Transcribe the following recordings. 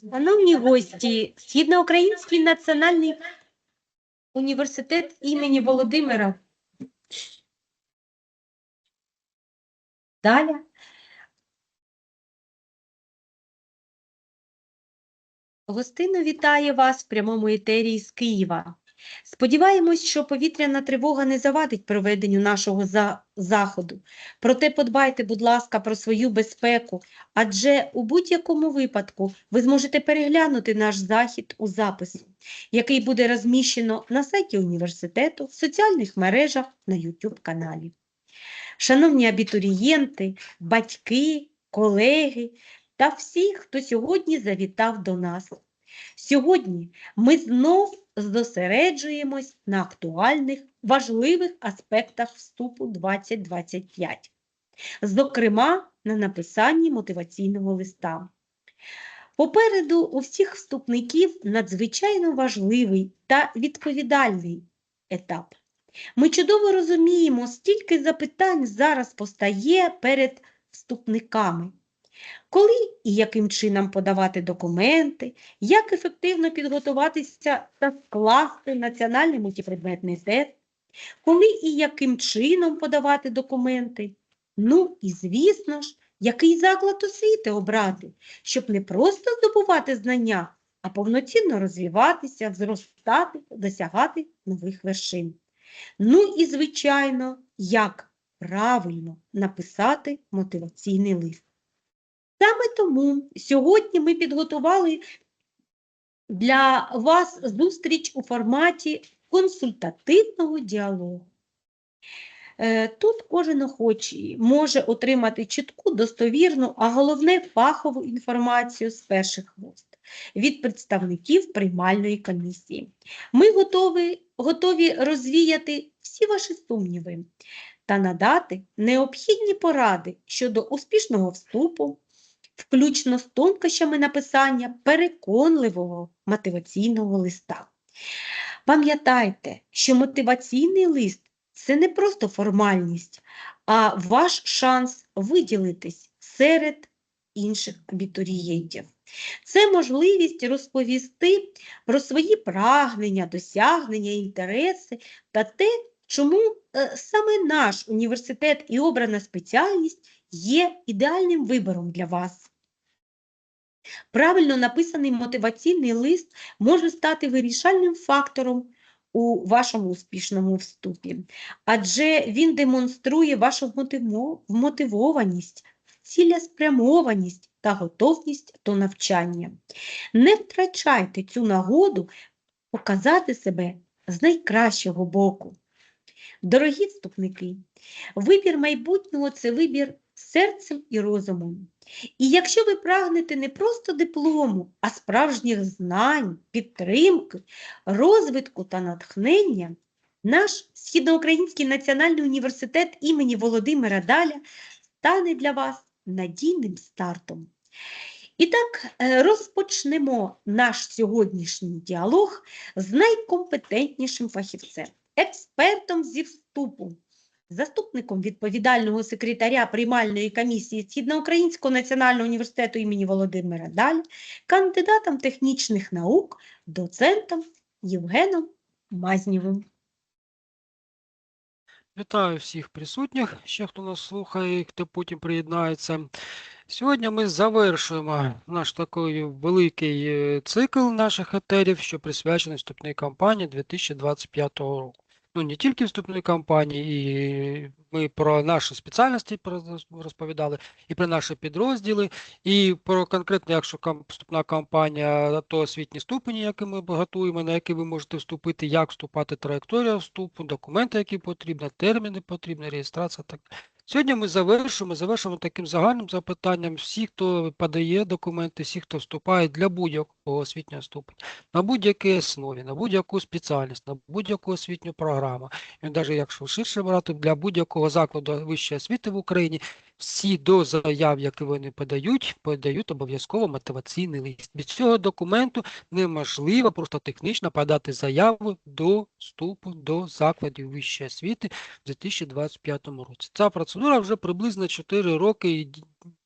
Шановні гості, Східноукраїнський національний університет імені Володимира. Далі. Гостино вітає вас в прямому етері з Києва. Сподіваємось, що повітряна тривога не завадить проведенню нашого за- заходу. Проте подбайте, будь ласка, про свою безпеку, адже у будь-якому випадку ви зможете переглянути наш захід у записі, який буде розміщено на сайті університету, в соціальних мережах, на YouTube каналі. Шановні абітурієнти, батьки, колеги та всі, хто сьогодні завітав до нас. Сьогодні ми знов зосереджуємось на актуальних, важливих аспектах вступу 2025, зокрема на написанні мотиваційного листа. Попереду у всіх вступників надзвичайно важливий та відповідальний етап. Ми чудово розуміємо, стільки запитань зараз постає перед вступниками. Коли і яким чином подавати документи, як ефективно підготуватися та скласти національний мультипредметний тест, коли і яким чином подавати документи. Ну і звісно ж, який заклад освіти обрати, щоб не просто здобувати знання, а повноцінно розвиватися, зростати, досягати нових вершин. Ну і, звичайно, як правильно написати мотиваційний лист. Саме тому сьогодні ми підготували для вас зустріч у форматі консультативного діалогу. Е, Тут кожен охочий може отримати чітку, достовірну, а головне фахову інформацію з перших вуст від представників приймальної комісії. Ми готові, готові розвіяти всі ваші сумніви та надати необхідні поради щодо успішного вступу, включно з тонкощами написання переконливого мотиваційного листа. Пам'ятайте, що мотиваційний лист це не просто формальність, а ваш шанс виділитись серед інших абітурієнтів. Це можливість розповісти про свої прагнення, досягнення, інтереси та те, чому е, саме наш університет і обрана спеціальність є ідеальним вибором для вас. Правильно написаний мотиваційний лист може стати вирішальним фактором у вашому успішному вступі, адже він демонструє вашу мотиво- вмотивованість, цілеспрямованість та готовність до навчання. Не втрачайте цю нагоду показати себе з найкращого боку. Дорогі вступники, вибір майбутнього це вибір серцем і розумом. І якщо ви прагнете не просто диплому, а справжніх знань, підтримки, розвитку та натхнення, наш Східноукраїнський національний університет імені Володимира Даля стане для вас надійним стартом. І так е, розпочнемо наш сьогоднішній діалог з найкомпетентнішим фахівцем, експертом зі вступу, заступником відповідального секретаря приймальної комісії Східноукраїнського національного університету імені Володимира Даль, кандидатом технічних наук, доцентом Євгеном Мазнєвим. Вітаю всіх присутніх, ще хто нас слухає, хто потім приєднається. Сьогодні ми завершуємо наш такий великий е, цикл наших етерів, що присвячений вступній кампанії 2025 року. Ну, не тільки вступної кампанії, і ми про наші спеціальності розповідали, і про наші підрозділи, і про конкретно, якщо вступна кампанія, то освітні ступені, які ми готуємо, на які ви можете вступити, як вступати, траєкторія вступу, документи, які потрібні, терміни потрібні, реєстрація. Так. Сьогодні ми завершимо, завершимо таким загальним запитанням всі, хто подає документи, всі, хто вступає для будь-якого освітнього ступеня, на будь-якій основі, на будь-яку спеціальність, на будь-яку освітню програму. І навіть якщо ширше брати, для будь-якого закладу вищої освіти в Україні, всі до заяв, які вони подають, подають обов'язково мотиваційний лист. Без цього документу неможливо просто технічно подати заяву до вступу до закладів вищої освіти в 2025 році. Ця процедура вже приблизно 4 роки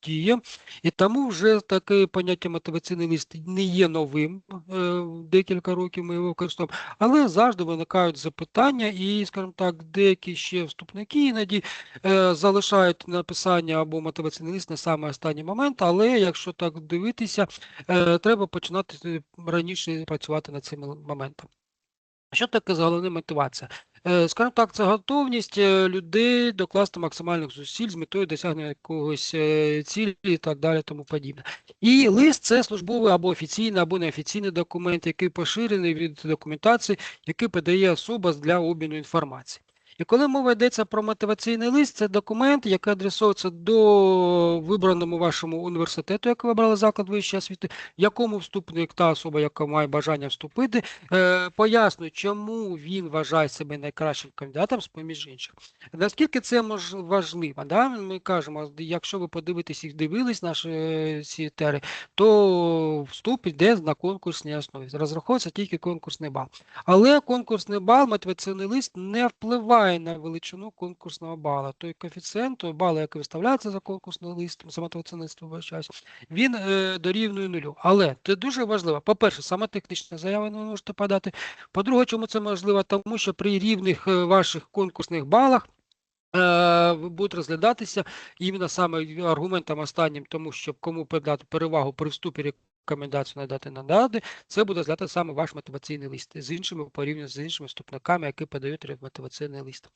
діє, і тому вже таке поняття мотиваційний лист не є новим. е, Декілька років ми його використовуємо, але завжди виникають запитання, і, скажімо так, деякі ще вступники іноді е, залишають написання або мотиваційний лист на саме останній момент, але якщо так дивитися, е, треба починати е, раніше працювати над цим моментом. Що таке головна мотивація? Е, Скажімо так, це готовність людей докласти максимальних зусиль з метою досягнення якогось цілі і так далі, тому подібне. І лист це службовий або офіційний, або неофіційний документ, який поширений від документації, який подає особа для обміну інформації. І коли мова йдеться про мотиваційний лист, це документ, який адресується до вибраному вашому університету, який ви обрали заклад вищої освіти, якому вступник та особа, яка має бажання вступити, е, пояснює, чому він вважає себе найкращим кандидатом з поміж інших. Наскільки це важливо? Да? Ми кажемо, якщо ви подивитесь і дивились наші е, ці тери, то вступ іде на конкурсній основі. Розраховується тільки конкурсний бал. Але конкурсний бал, мотиваційний лист не впливає на величину конкурсного бала. Той коефіцієнт, той бал, який виставляється за конкурсний лист, за лист, він е, дорівнює нулю. Але це дуже важливо. По-перше, саме технічна заява ви можете подати. По-друге, чому це можливо? Тому що при рівних е, ваших конкурсних балах е, будуть розглядатися іменно саме аргументом останнім, тому щоб кому передати перевагу при вступі рекомендацію надати на надади, це буде розглядати саме ваш мотиваційний лист з іншими порівняно з іншими вступниками, які подають мотиваційний лист.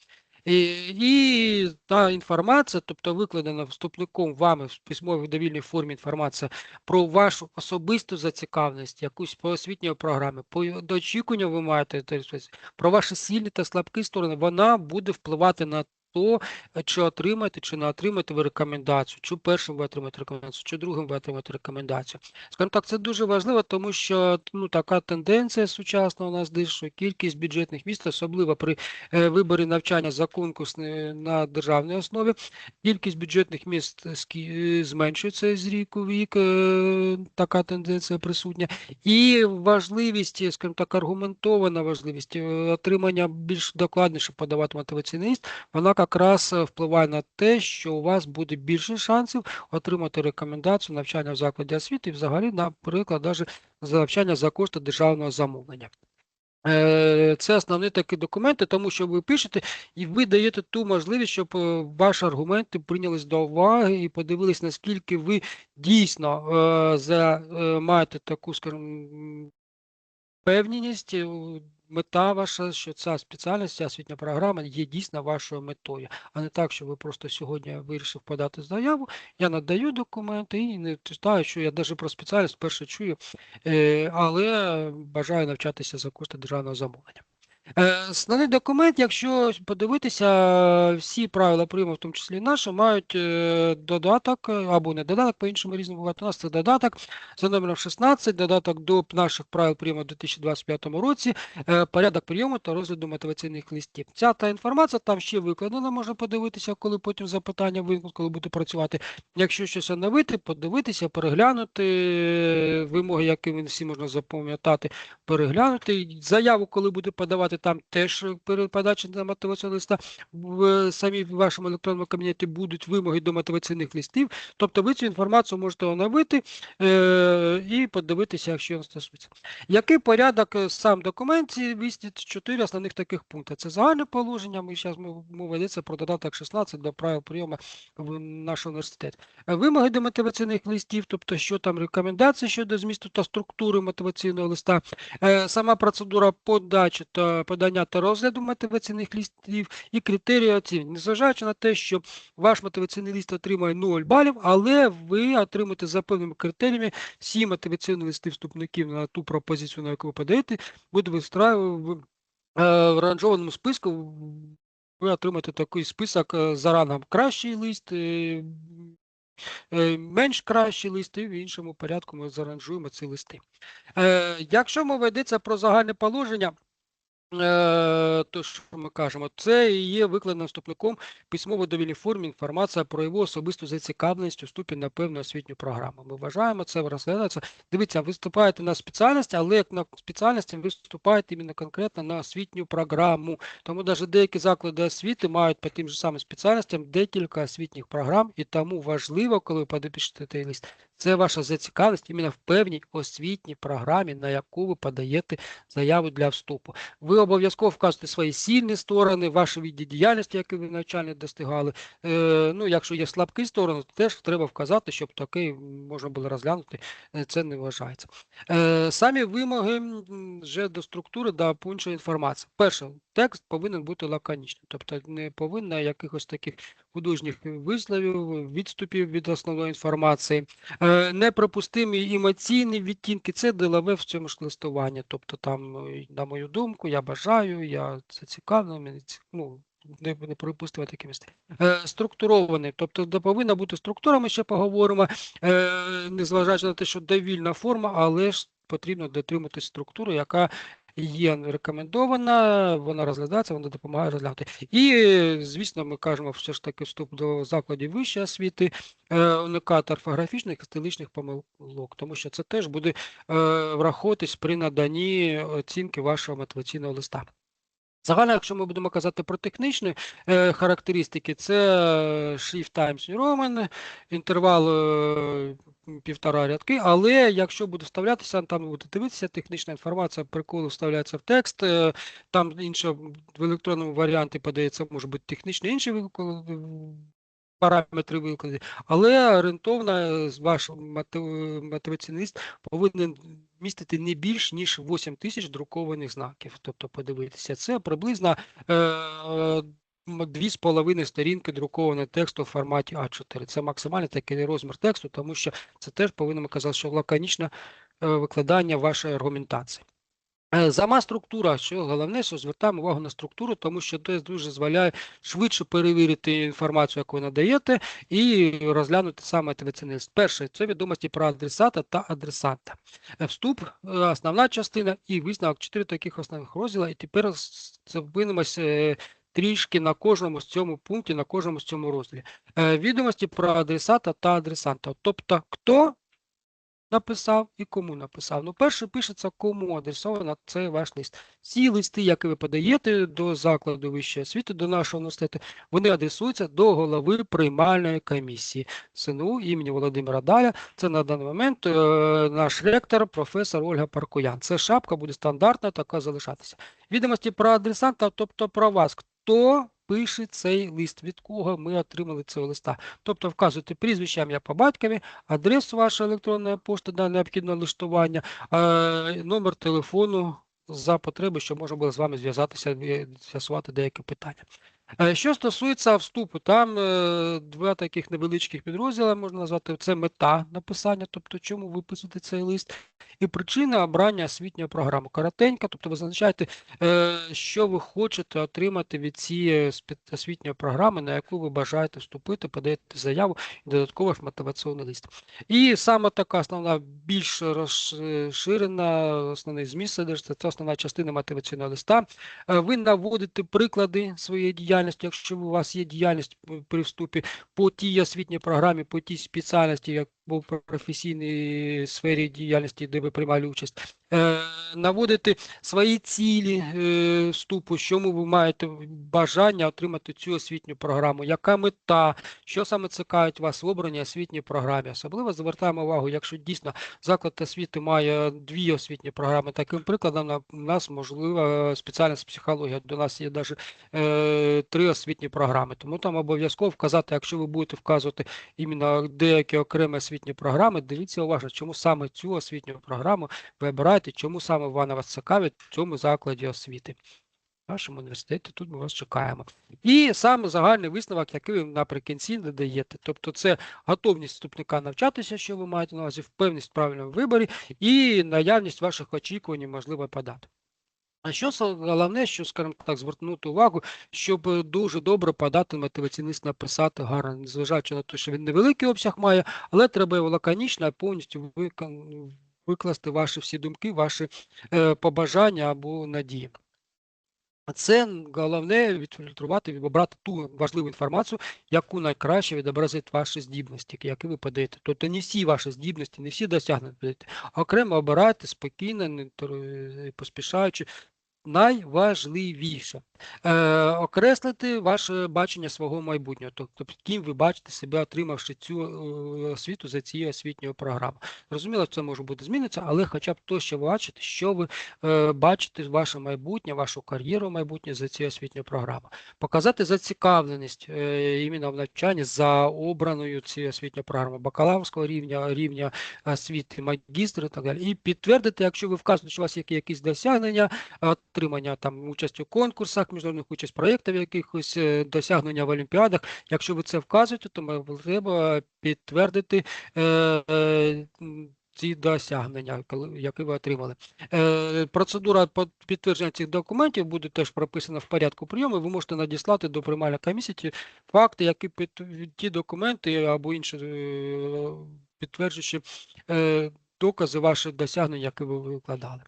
І, і та інформація, тобто викладена вступником вами в письмовій довільній формі інформація про вашу особисту зацікавленість, якусь по освітньої програмі, по очікування ви маєте тобто, про ваші сильні та слабкі сторони, вона буде впливати на то, е, чи отримаєте, чи не отримаєте ви рекомендацію, чи першим ви отримаєте рекомендацію, чи другим ви отримаєте рекомендацію. Скажімо так, це дуже важливо, тому що ну, така тенденція сучасна у нас десь, що кількість бюджетних міст, особливо при е, виборі навчання за конкурсне на державній основі, кількість бюджетних міст е, зменшується з ріку в рік, е, така тенденція присутня. І важливість, скажімо так, аргументована важливість е, отримання більш докладніше подавати мотиваційний вона якраз е, впливає на те, що у вас буде більше шансів отримати рекомендацію навчання в закладі освіти і взагалі, наприклад, навіть навчання за кошти державного замовлення. Е, Це основні такі документи, тому що ви пишете і ви даєте ту можливість, щоб е, ваші аргументи прийнялись до уваги і подивились, наскільки ви дійсно маєте таку, скажімо, впевненість, мета ваша, що ця спеціальність, ця освітня програма є дійсно вашою метою, а не так, що ви просто сьогодні вирішив подати заяву, я надаю документи і не читаю, що я навіть про спеціальність вперше чую, е, але бажаю навчатися за кошти державного замовлення. Е, Основний документ, якщо подивитися, всі правила прийому, в тому числі наші, мають е, додаток е, або не додаток, по-іншому різному буває. У нас це додаток за номером 16, додаток до наших правил прийому у 2025 році, порядок прийому та розгляду мотиваційних листів. Ця та інформація там ще викладена, можна подивитися, коли потім запитання виникнуть, коли буде працювати. Якщо щось оновити, подивитися, переглянути вимоги, які всі можна запам'ятати, переглянути. Заяву, коли буде подавати, там теж е, на мотиваційного листа в самі в вашому електронному кабінеті будуть вимоги до мотиваційних листів. Тобто ви цю інформацію можете оновити е, і подивитися, якщо він стосується. Який порядок е, сам документі містить чотири основних таких пункти. Це загальне положення. Ми зараз мова йдеться про додаток 16 до правил прийому в наш університет. Вимоги до мотиваційних листів, тобто що там рекомендації щодо змісту та структури мотиваційного листа, Е, сама процедура подачі та подання та розгляду мотиваційних листів і критерії оцінки. Незважаючи на те, що ваш мотиваційний лист отримає 0 балів, але ви отримаєте за певними критеріями всі мотиваційні листи вступників на ту пропозицію, на яку ви подаєте, буде вистраювати в, е, ранжованому списку. Ви отримаєте такий список е, за рангом кращий лист, е, менш кращий лист, і в іншому порядку ми заранжуємо ці листи. Якщо мова йдеться про загальне положення, то, що ми кажемо, це є викладеним вступником письмово довільній формі інформація про його особисту зацікавленість у вступі на певну освітню програму. Ми вважаємо це розглядається. Дивіться, ви вступаєте на спеціальність, але як на спеціальності ви вступаєте іменно конкретно на освітню програму. Тому навіть деякі заклади освіти мають по тим же самим спеціальностям декілька освітніх програм, і тому важливо, коли ви подпишете цей лист, це ваша зацікавленість іменно в певній освітній програмі, на яку ви подаєте заяву для вступу. Ви обов'язково вказуєте свої сильні сторони, ваші види діяльності, які ви навчально достигали. Е, ну, якщо є слабкі сторони, то теж треба вказати, щоб такий можна було розглянути. Е, Це не вважається. Е, самі вимоги вже до структури до іншої інформації. Перше, текст повинен бути лаконічним, тобто не повинно якихось таких художніх висловів, відступів від основної інформації. Е, неприпустимі емоційні відтінки це ділове в цьому ж листуванні. Тобто, там, е, на мою думку, я бажаю, я зацікавлений, мені ну, не, не припустимо такі місця. Е, структурований, тобто де повинна бути структура, ми ще поговоримо, е, незважаючи на те, що довільна форма, але ж потрібно дотриматись структури, яка є рекомендована, вона розглядається, вона допомагає розглянути. І, звісно, ми кажемо все ж таки вступ до закладів вищої освіти, е, уникати орфографічних і стилічних помилок, тому що це теж буде е, враховуватись при наданні оцінки вашого мотиваційного листа. Загально, якщо ми будемо казати про технічні е, характеристики, це е, Shift Times Roman, інтервал е, півтора рядки, але якщо буде вставлятися, там буде дивитися, технічна інформація приколи вставляється в текст, е, там інше в електронному варіанті подається, може бути технічні інші параметри виклади, але орієнтовно е, ваш мотив- повинен містити не більш ніж 8 тисяч друкованих знаків. Тобто, подивитися, це приблизно е, дві з половиною сторінки друкованого тексту в форматі А4. Це максимальний такий розмір тексту, тому що це теж повинно казати, що лаконічне е, викладання вашої аргументації. Е, Сама структура, що головне, що звертаємо увагу на структуру, тому що це дуже дозволяє швидше перевірити інформацію, яку ви надаєте, і розглянути саме лист. Перше це відомості про адресата та адресанта. Е, Вступ, е, основна частина і висновок чотири таких основних розділа. І тепер зупинимося трішки на кожному з цьому пункті, на кожному з цьому розділі. Відомості про адресата та адресанта. Тобто, хто написав і кому написав. Ну, перше пишеться, кому адресовано цей ваш лист. Всі листи, які ви подаєте до закладу вищої освіти, до нашого університету, вони адресуються до голови приймальної комісії СНУ імені Володимира Даля. Це на даний момент е, наш ректор, професор Ольга Паркуян. Це шапка буде стандартна, така залишатися. Відомості про адресанта, тобто про вас, хто пише цей лист, від кого ми отримали цього листа. Тобто вказуєте прізвище, ім'я по батькові, адресу вашої електронної пошти на необхідного листування, е, номер телефону за потреби, щоб можна було з вами зв'язатися і з'ясувати деякі питання. Е, Що стосується вступу, там е, два таких невеличких підрозділи можна назвати. Це мета написання, тобто чому ви писуєте цей лист, і причина обрання освітньої програми. Коротенько, тобто ви зазначаєте, е, що ви хочете отримати від цієї освітньої програми, на яку ви бажаєте вступити, подаєте заяву і додатково ж мотиваційний лист. І саме така основна, більш розширена, основний зміст це основна частина мотиваційного листа. Ви наводите приклади своєї діяльності, якщо у вас є діяльність при вступі по тій освітній програмі, по тій спеціальності, як по професійній сфері діяльності, де ви приймали участь. Е, Наводити свої цілі е, вступу, чому ви маєте бажання отримати цю освітню програму, яка мета, що саме цікавить вас в обраній освітній програмі. Особливо звертаємо увагу, якщо дійсно заклад освіти має дві освітні програми. Таким прикладом у нас можливо спеціальність психологія. До нас є навіть е, три освітні програми. Тому там обов'язково вказати, якщо ви будете вказувати іменно деякі окремі освітні програми, дивіться уважно, чому саме цю освітню програму ви обираєте, чому саме вона вас цікавить в цьому закладі освіти. В нашому університеті тут ми вас чекаємо. І саме загальний висновок, який ви наприкінці надаєте. Тобто це готовність вступника навчатися, що ви маєте на увазі, впевненість в правильному виборі і наявність ваших очікувань, можливо, податок. А що головне, що, скажімо так, звернути увагу, щоб е, дуже добре подати мотиваційний написати гарно, незважаючи на те, що він невеликий обсяг має, але треба його лаконічно, повністю викласти ваші всі думки, ваші е, побажання або надії. Це головне відфільтрувати, обрати ту важливу інформацію, яку найкраще відобразить ваші здібності, які ви подаєте. Тобто не всі ваші здібності, не всі досягнення. Окремо обирайте спокійно, не поспішаючи. Найважливіше е, окреслити ваше бачення свого майбутнього, тобто ким ви бачите себе, отримавши цю е, освіту за цією освітньою програмою. Зрозуміло, це може бути зміниться, але хоча б то, що ви бачите, що ви е, бачите ваше майбутнє, вашу кар'єру майбутнє за цією освітньою програмою. Показати зацікавленість е, іменно в навчанні за обраною цією освітньою програмою бакалаврського рівня, рівня освіти, магістра і так далі. І підтвердити, якщо ви вказуєте, що у вас є якісь досягнення, отримання там участі у конкурсах, міжнародних участь в проєктах якихось е, досягнення в олімпіадах. Якщо ви це вказуєте, то ми треба підтвердити е, е, ці досягнення, які ви отримали. Е, Процедура підтвердження цих документів буде теж прописана в порядку прийому. Ви можете надіслати до приймальної комісії ті факти, які під ті документи або інші е, підтверджуючи е, докази ваших досягнень, які ви викладали.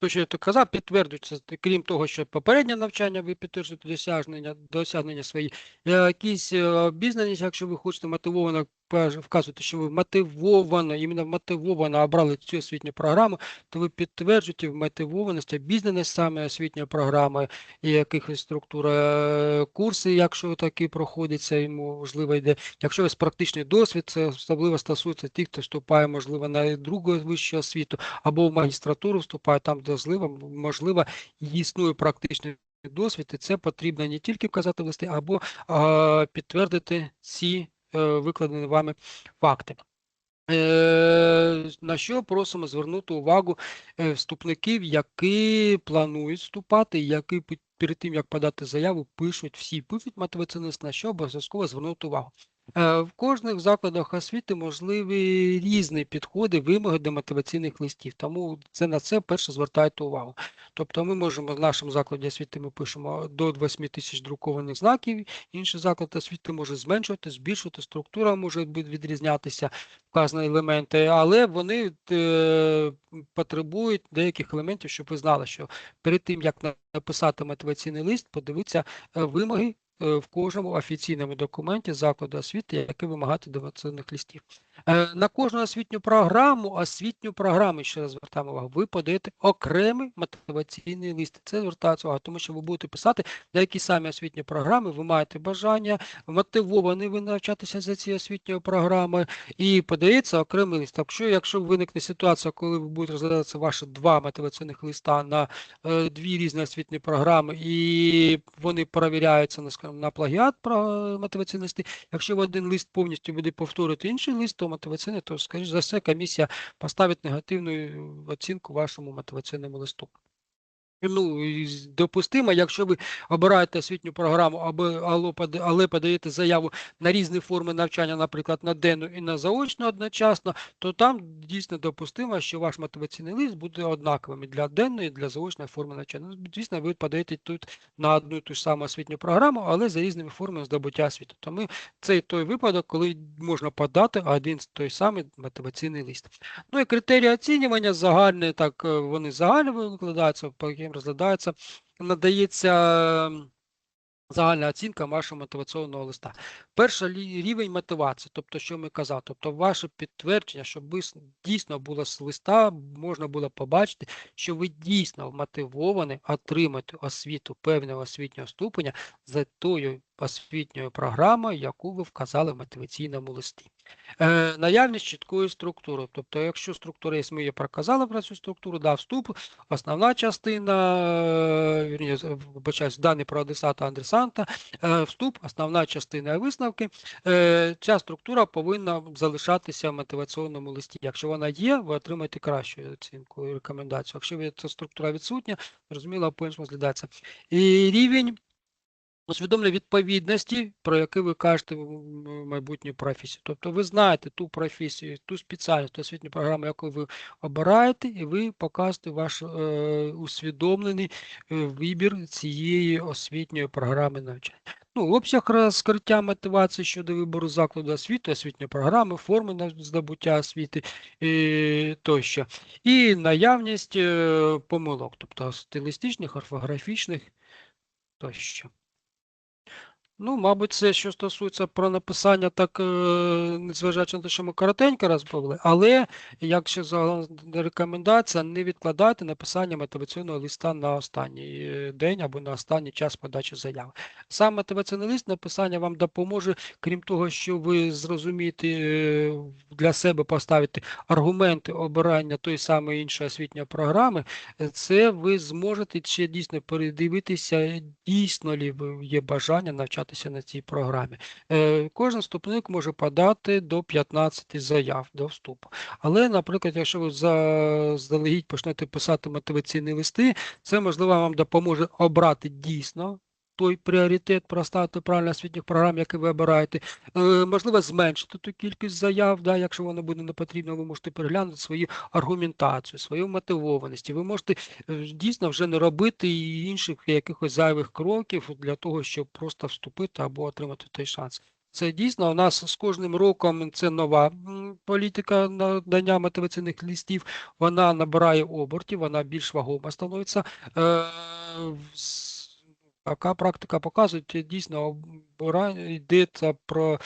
То, що я то казав, підтверджується, крім того, що попереднє навчання ви підтверджуєте досягнення, досягнення свої, е, якісь бізнес, обізнаність, якщо ви хочете мотивовано вказувати, що ви мотивовано, іменно мотивовано обрали цю освітню програму, то ви підтверджуєте вмотивованість, обізнаність саме освітньої програми і якихось структур е, курси, якщо такі проходяться, йому можливо йде. Якщо вас практичний досвід, це особливо стосується тих, хто вступає, можливо, на другу вищу освіту або в магістратуру вступає, там де можливо, існує практичний досвід, і це потрібно не тільки вказати в листи, або а, підтвердити ці викладені вами факти. Е, На що просимо звернути увагу е, вступників, які планують вступати, які перед тим, як подати заяву, пишуть всі пишуть мотиваційний на що обов'язково звернути увагу. Е, В кожних закладах освіти можливі різні підходи, вимоги до мотиваційних листів, тому це на це перше звертайте увагу. Тобто ми можемо в нашому закладі освіти ми пишемо до 8 тисяч друкованих знаків, інший заклад освіти може зменшувати, збільшувати, структура може відрізнятися, вказані елементи, але вони е, потребують деяких елементів, щоб ви знали, що перед тим, як написати мотиваційний лист, подивіться е, вимоги в кожному офіційному документі закладу освіти, які вимагати до мотиваційних листів. Е, На кожну освітню програму, освітню програму, ще раз звертаємо увагу, ви подаєте окремий мотиваційний лист. Це звертається увага, тому що ви будете писати деякі самі освітні програми, ви маєте бажання, мотивовані ви навчатися за цією освітньою програмою, і подається окремий лист. Якщо, якщо виникне ситуація, коли ви будете розглядатися ваші два мотиваційних листа на е, дві різні освітні програми, і вони перевіряються на, на плагіат мотиваційні листи, якщо один лист повністю буде повторити інший лист, то мотиваційний, то, скоріш за все, комісія поставить негативну оцінку вашому мотиваційному листу. Ну, допустимо, якщо ви обираєте освітню програму, або але подаєте заяву на різні форми навчання, наприклад, на денну і на заочну одночасно, то там дійсно допустимо, що ваш мотиваційний лист буде однаковим для денної, і для заочної форми навчання. Ну, Звісно, ви подаєте тут на одну і ту ж саму освітню програму, але за різними формами здобуття освіти. Тому це той випадок, коли можна подати один той самий мотиваційний лист. Ну і критерії оцінювання загальні, так е, вони загально викладаються, по яким розглядаються, надається загальна оцінка вашого мотиваційного листа. Перший рівень мотивації, тобто, що ми казали, тобто ваше підтвердження, щоб ви дійсно було з листа, можна було побачити, що ви дійсно мотивовані отримати освіту певного освітнього ступеня за тою освітньою програмою, яку ви вказали в мотиваційному листі. Е, наявність чіткої структури. Тобто, якщо структура є, ми її проказали про цю структуру, да, вступ, основна частина, е, вибачаюсь, дані про адресата адресанта, е, вступ, основна частина висновки. Е, ця структура повинна залишатися в мотиваційному листі. Якщо вона є, ви отримаєте кращу оцінку і рекомендацію. Якщо ця структура відсутня, зрозуміло, по-іншому розглядається. І рівень усвідомлення відповідності, про яку ви кажете в м- майбутню професію. Тобто ви знаєте ту професію, ту спеціальність, ту освітню програму, яку ви обираєте, і ви показуєте ваш е, усвідомлений е, вибір цієї освітньої програми навчання. ну, обсяг розкриття мотивації щодо вибору закладу освіти, освітньої програми, форми здобуття освіти е, тощо. І наявність е, помилок, тобто стилістичних, орфографічних тощо. Ну, мабуть, це що стосується про написання, так, е, незважаючи на те, що ми коротенько розповіли, але якщо загалом рекомендація, не відкладайте написання мотиваційного листа на останній е, день або на останній час подачі заяви. Сам мотиваційний лист написання вам допоможе, крім того, що ви зрозумієте е, для себе поставити аргументи обирання тої самої іншої освітньої програми, це ви зможете ще дійсно передивитися, дійсно лі є бажання навчатися на цій програмі. Е, Кожен вступник може подати до 15 заяв до вступу. Але, наприклад, якщо ви заздалегідь почнете писати мотиваційні листи, це можливо вам допоможе обрати дійсно. Той пріоритет проставити правильно освітніх програм, які ви обираєте, Е, можливо, зменшити ту кількість заяв, да, якщо воно буде не потрібно, ви можете переглянути свою аргументацію, свою мотивованість. Ви можете е, дійсно вже не робити інших якихось зайвих кроків для того, щоб просто вступити або отримати той шанс. Це дійсно у нас з кожним роком це нова політика надання мотиваційних листів. Вона набирає обертів, вона більш вагома становиться. Така практика показує, дійсно обирання йдеться про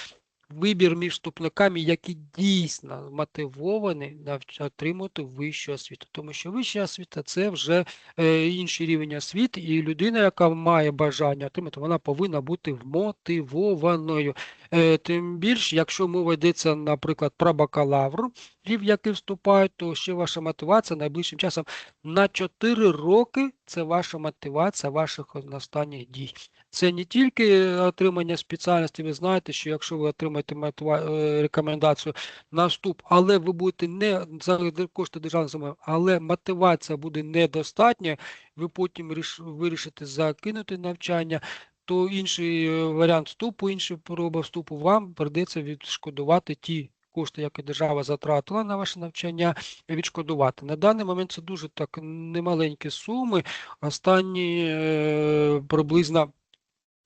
вибір між вступниками, які дійсно мотивовані отримати вищу освіту. Тому що вища освіта це вже е, інший рівень освіти, і людина, яка має бажання отримати, вона повинна бути вмотивованою. Е, тим більше, якщо мова йдеться, наприклад, про бакалавр, в який вступають, то ще ваша мотивація найближчим часом на 4 роки це ваша мотивація ваших останніх дій. Це не тільки отримання спеціальності, ви знаєте, що якщо ви отримаєте е, рекомендацію на вступ, але ви будете не за кошти державної замови, але мотивація буде недостатня, ви потім вирішите закинути навчання, то інший е, варіант вступу, інша проба вступу, вам прийдеться відшкодувати ті кошти, які держава затратила на ваше навчання, відшкодувати. На даний момент це дуже так немаленькі суми. Останні е, приблизно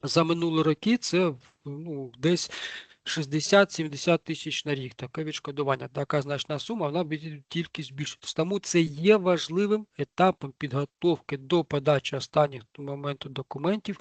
за минулі роки це ну, десь 60-70 тисяч на рік. Таке відшкодування, така значна сума, вона буде тільки збільшитися. Тому це є важливим етапом підготовки до подачі останніх моменту документів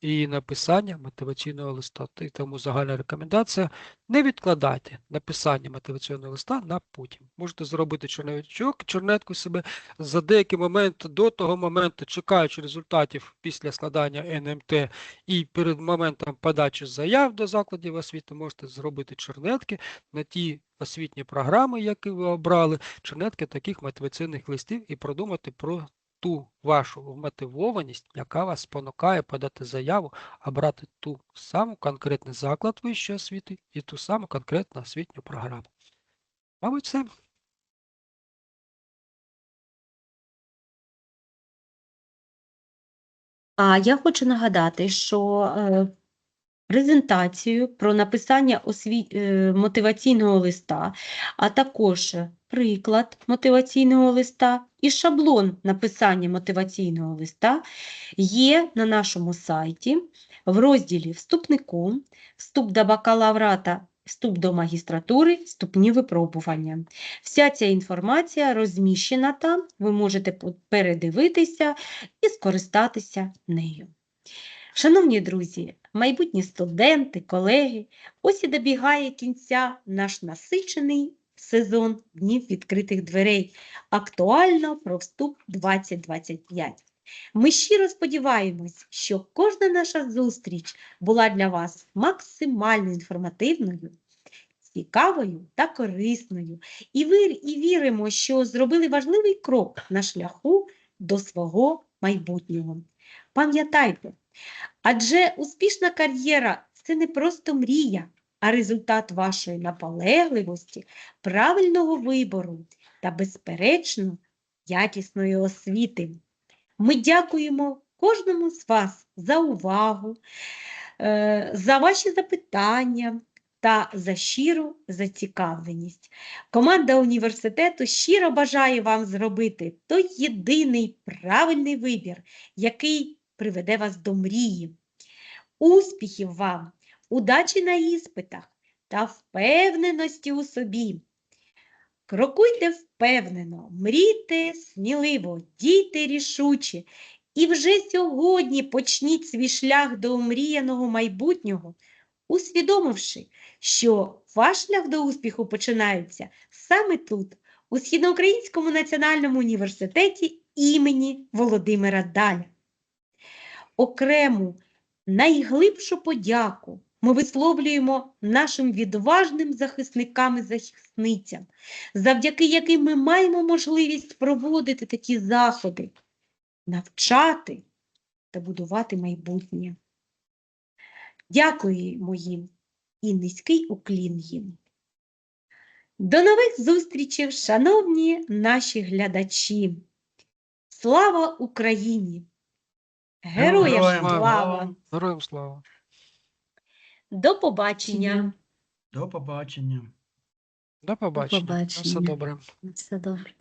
і написання мотиваційного листа. І Тому загальна рекомендація не відкладайте написання мотиваційного листа на потім. Можете зробити чорновичок, чорнетку себе за деякий момент до того моменту, чекаючи результатів після складання НМТ і перед моментом подачі заяв до закладів освіти, можете зробити чорнетки на ті освітні програми, які ви обрали, чорнетки таких мотиваційних листів і продумати про ту вашу вмотивованість, яка вас спонукає подати заяву, обрати ту саму конкретний заклад вищої освіти і ту саму конкретну освітню програму. Мабуть, все. А я хочу нагадати, що е, презентацію про написання осві... е, мотиваційного листа, а також приклад мотиваційного листа і шаблон написання мотиваційного листа є на нашому сайті в розділі Вступнику, вступ до бакалаврата, вступ до магістратури, вступні випробування. Вся ця інформація розміщена там, ви можете передивитися і скористатися нею. Шановні друзі, майбутні студенти, колеги, ось і добігає кінця наш насичений сезон днів відкритих дверей. Актуально про вступ 2025. Ми щиро сподіваємось, що кожна наша зустріч була для вас максимально інформативною, цікавою та корисною. І, вір, і віримо, що зробили важливий крок на шляху до свого майбутнього. Пам'ятайте, адже успішна кар'єра це не просто мрія, а результат вашої наполегливості, правильного вибору та, безперечно, якісної освіти. Ми дякуємо кожному з вас за увагу, е, за ваші запитання та за щиру зацікавленість. Команда університету щиро бажає вам зробити той єдиний правильний вибір, який приведе вас до мрії. Успіхів вам, удачі на іспитах та впевненості у собі. Крокуйте впевнено, мрійте сміливо, дійте рішуче, і вже сьогодні почніть свій шлях до омріяного майбутнього, усвідомивши, що ваш шлях до успіху починається саме тут, у Східноукраїнському національному університеті імені Володимира Даля. Окрему найглибшу подяку ми висловлюємо нашим відважним захисникам і захисницям, завдяки яким ми маємо можливість проводити такі заходи, навчати та будувати майбутнє. Дякуємо їм і низький уклін їм. До нових зустрічей, шановні наші глядачі! Слава Україні! Героям слава! Героям слава! До побачення! До побачення. До побачення. побачення. Все добре. Все добре.